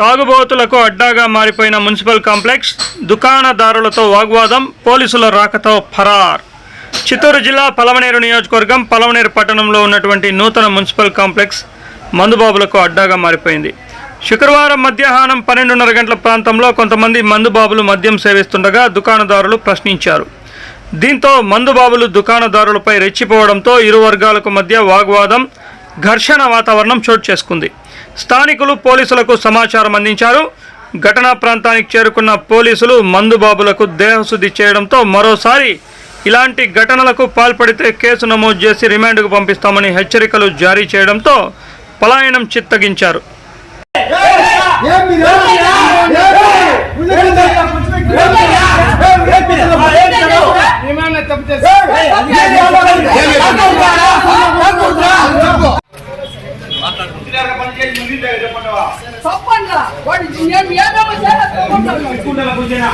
తాగుబోతులకు అడ్డాగా మారిపోయిన municipal complex దుకాణదారులతో వాగ్వాదం పోలీసుల రాకతో ఫరార్. చిత్తూరు జిల్లా పలమనేరు నియోజకవర్గం పలమనేరు పట్టణంలో ఉన్నటువంటి నూతన మున్సిపల్ కాంప్లెక్స్ మందుబాబులకు అడ్డాగా మారిపోయింది. శుక్రవారం మధ్యాహ్నం పన్నెండున్నర గంటల ప్రాంతంలో కొంతమంది మందుబాబులు మద్యం సేవిస్తుండగా దుకాణదారులు ప్రశ్నించారు. దీంతో మందుబాబులు దుకాణదారులపై రెచ్చిపోవడంతో ఇరు వర్గాలకు మధ్య వాగ్వాదం ఘర్షణ వాతావరణం చోటు చేసుకుంది. స్థానికులు పోలీసులకు సమాచారం అందించారు. ఘటనా ప్రాంతానికి చేరుకున్న పోలీసులు మందుబాబులకు దేహశుద్ధి చేయడంతో మరోసారి ఇలాంటి ఘటనలకు పాల్పడితే కేసు నమోదు చేసి రిమాండ్కు పంపిస్తామని హెచ్చరికలు జారీ చేయడంతో పలాయనం చిత్తగించారు. తప్పండి వాడు నేను చేయాలి తప్పండి కూర్చుంటారా కూర్చున్నా